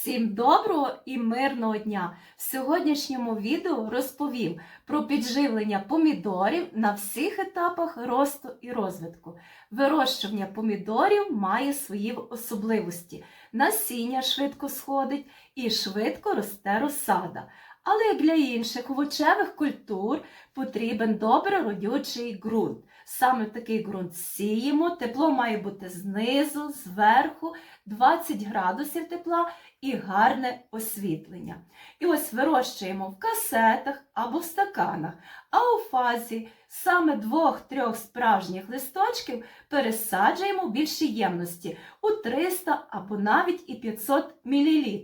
Всім доброго і мирного дня! В сьогоднішньому відео розповім про підживлення помідорів на всіх етапах росту і розвитку. Вирощування помідорів має свої особливості. Насіння швидко сходить і швидко росте розсада. Але як для інших овочевих культур потрібен добре родючий ґрунт. Саме такий ґрунт сіємо, тепло має бути знизу, зверху, 20 градусів тепла і гарне освітлення. І ось вирощуємо в касетах або в стаканах, а у фазі саме двох-трьох справжніх листочків пересаджуємо в більші ємності у 300 або навіть і 500 мл.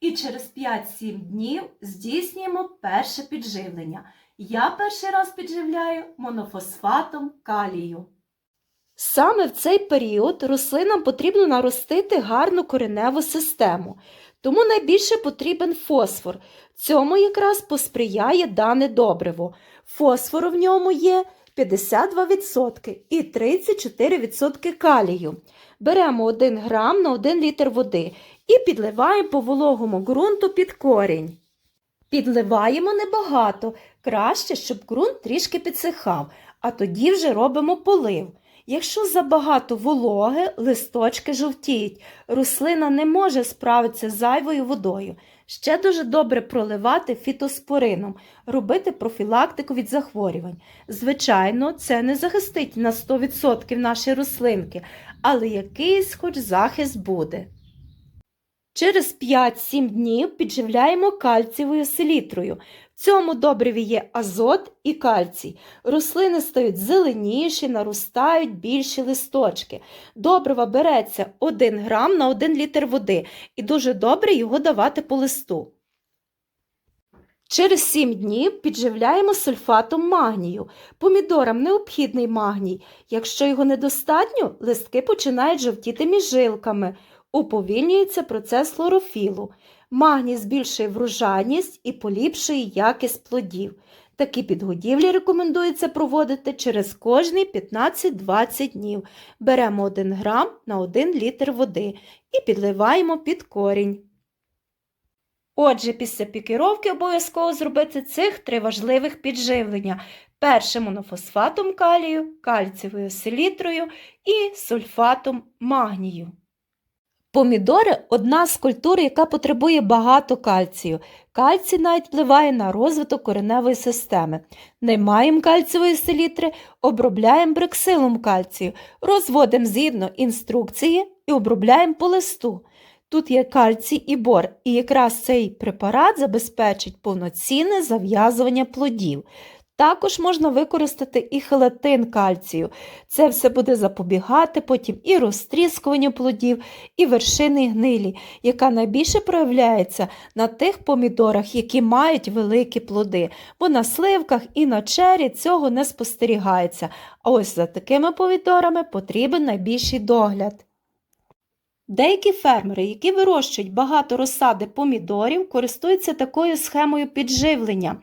І через 5-7 днів здійснюємо перше підживлення. Я перший раз підживляю монофосфатом калію. Саме в цей період рослинам потрібно наростити гарну кореневу систему, тому найбільше потрібен фосфор. Цьому якраз посприяє дане добриво. Фосфору в ньому є 52% і 34% калію. Беремо 1 грам на 1 літр води і підливаємо по вологому ґрунту під корінь. Підливаємо небагато, краще, щоб ґрунт трішки підсихав, а тоді вже робимо полив. Якщо забагато вологи, листочки жовтіють, рослина не може справитися з зайвою водою. Ще дуже добре проливати фітоспорином, робити профілактику від захворювань. Звичайно, це не захистить на 100% наші рослинки, але якийсь хоч захист буде. Через 5-7 днів підживляємо кальцієвою селітрою. В цьому добриві є азот і кальцій. Рослини стають зеленіші, наростають більші листочки. Добрива береться 1 грам на 1 літр води і дуже добре його давати по листу. Через 7 днів підживляємо сульфатом магнію. Помідорам необхідний магній. Якщо його недостатньо, листки починають жовтіти між жилками. Уповільнюється процес хлорофілу. Магній збільшує врожайність і поліпшує якість плодів. Такі підгодівлі рекомендується проводити через кожні 15-20 днів. Беремо 1 грам на 1 літр води і підливаємо під корінь. Отже, після пікіровки обов'язково зробити цих три важливих підживлення. Перше монофосфатом калію, кальцієвою селітрою і сульфатом магнію. Помідори одна з культур, яка потребує багато кальцію. Кальцій навіть впливає на розвиток кореневої системи. Не маємо кальцієвої селітри, обробляємо брексилом кальцію, розводимо згідно інструкції і обробляємо по листу. Тут є кальцій і бор, і якраз цей препарат забезпечить повноцінне зав'язування плодів. Також можна використати і хелатин кальцію. Це все буде запобігати потім і розтріскуванню плодів, і вершини гнилі, яка найбільше проявляється на тих помідорах, які мають великі плоди, бо на сливках і на чері цього не спостерігається. А ось за такими помідорами потрібен найбільший догляд. Деякі фермери, які вирощують багато розсади помідорів, користуються такою схемою підживлення.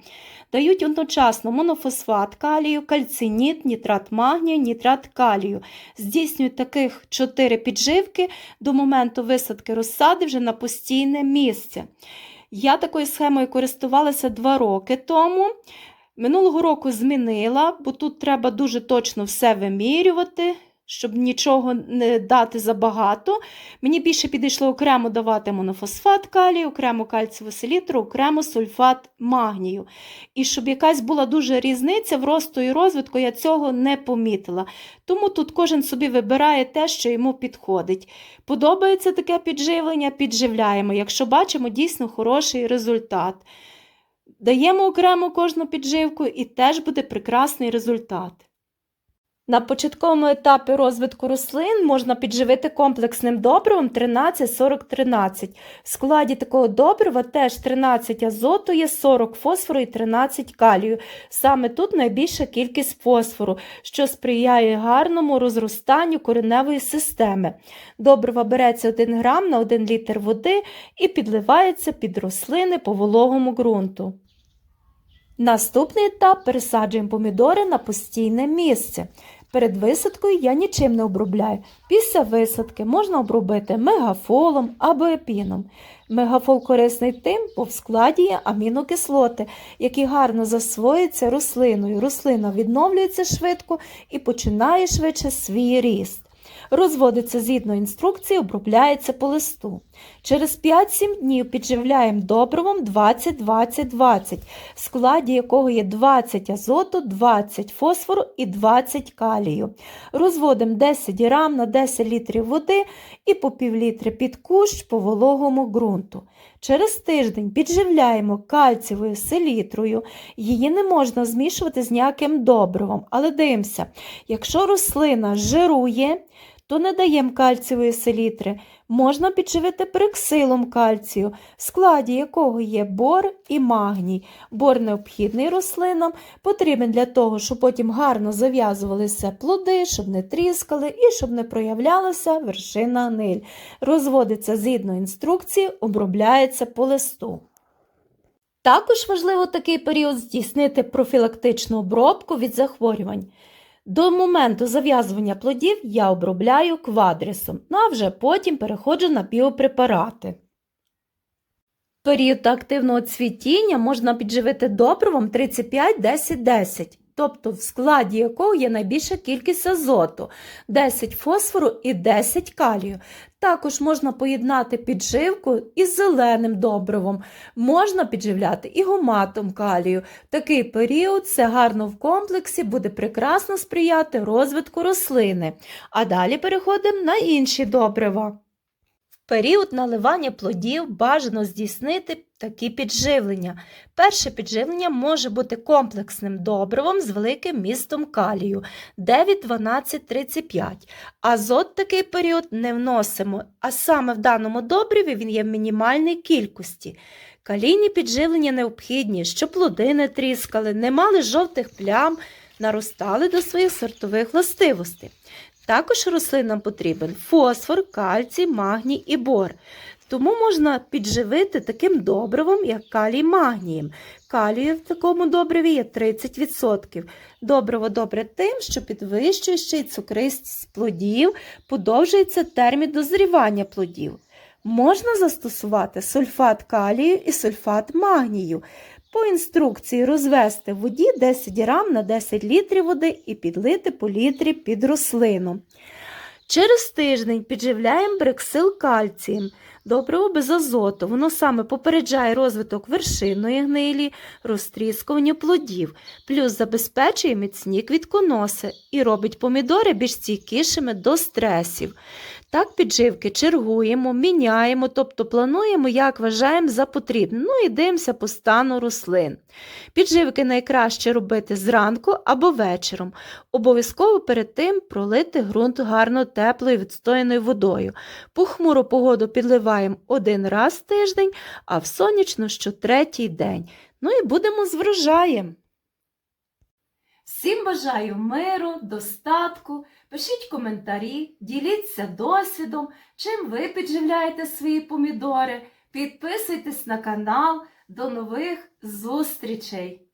Дають одночасно монофосфат калію, кальциніт, нітрат магнію, нітрат калію. Здійснюють таких 4 підживки до моменту висадки розсади вже на постійне місце. Я такою схемою користувалася 2 роки тому. Минулого року змінила, бо тут треба дуже точно все вимірювати, щоб нічого не дати забагато. Мені більше підійшло окремо давати монофосфат калію, окремо кальцеву селітру, окремо сульфат магнію. І щоб якась була дуже різниця в росту і розвитку, я цього не помітила. Тому тут кожен собі вибирає те, що йому підходить. Подобається таке підживлення, підживляємо, якщо бачимо дійсно хороший результат. Даємо окремо кожну підживку і теж буде прекрасний результат. На початковому етапі розвитку рослин можна підживити комплексним добривом 13-40-13. В складі такого добрива теж 13 азоту є 40 фосфору і 13 калію. Саме тут найбільша кількість фосфору, що сприяє гарному розростанню кореневої системи. Добрива береться 1 грам на 1 літр води і підливається під рослини по вологому ґрунту. Наступний етап пересаджуємо помідори на постійне місце. Перед висадкою я нічим не обробляю. Після висадки можна обробити мегафолом або епіном. Мегафол корисний тим, бо в складі є амінокислоти, які гарно засвоюються рослиною. Рослина відновлюється швидко і починає швидше свій ріст. Розводиться згідно інструкції, обробляється по листу. Через 5-7 днів підживляємо добривом 20-20-20, в складі якого є 20 азоту, 20 фосфору і 20 калію. Розводимо 10 грам на 10 літрів води і по півлітри під кущ по вологому ґрунту. Через тиждень підживляємо кальцієвою селітрою. Її не можна змішувати з ніяким добривом, але дивимося, якщо рослина жирує, то не даємо кальцієвої селітри. Можна підживити перексилом кальцію, в складі якого є бор і магній. Бор необхідний рослинам, потрібен для того, щоб потім гарно зав'язувалися плоди, щоб не тріскали і щоб не проявлялася вершина гниль. Розводиться згідно інструкції, обробляється по листу. Також важливо такий період здійснити профілактичну обробку від захворювань. До моменту зав'язування плодів я обробляю квадрисом, ну а вже потім переходжу на біопрепарати. Період активного цвітіння можна підживити добривом 35-10-10, тобто в складі якого є найбільша кількість азоту, 10 фосфору і 10 калію. Також можна поєднати підживку із зеленим добривом, можна підживляти і гуматом калію. Такий період це гарно в комплексі буде прекрасно сприяти розвитку рослини. А далі переходимо на інші добрива. В період наливання плодів бажано здійснити такі підживлення. Перше підживлення може бути комплексним добривом з великим містом калію 9, 12, 35. Азот такий період не вносимо, а саме в даному добриві він є в мінімальній кількості. Калійні підживлення необхідні, щоб плоди не тріскали, не мали жовтих плям, наростали до своїх сортових властивостей. Також рослинам потрібен фосфор, кальцій, магній і бор. Тому можна підживити таким добривом, як калій магнієм. Калію в такому добриві є 30%. Добриво добре тим, що підвищує ще й цукристість плодів, подовжується термін дозрівання плодів. Можна застосувати сульфат калію і сульфат магнію. По інструкції розвести в воді 10 грам на 10 літрів води і підлити по літрі під рослину. Через тиждень підживляємо брексил кальцієм. Добриво без азоту. Воно саме попереджає розвиток вершинної гнилі, розтріскування плодів, плюс забезпечує міцні квітконоси і робить помідори більш стійкішими до стресів. Так підживки чергуємо, міняємо, тобто плануємо, як вважаємо за потрібне. Ну і дивимося по стану рослин. Підживки найкраще робити зранку або вечором. Обов'язково перед тим пролити ґрунт гарно теплою відстояною водою. Похмуру погоду підливаємо один раз в тиждень, а в сонячну щотретій день. Ну і будемо з врожаєм. Всім бажаю миру, достатку. Пишіть коментарі, діліться досвідом, чим ви підживляєте свої помідори. Підписуйтесь на канал. До нових зустрічей!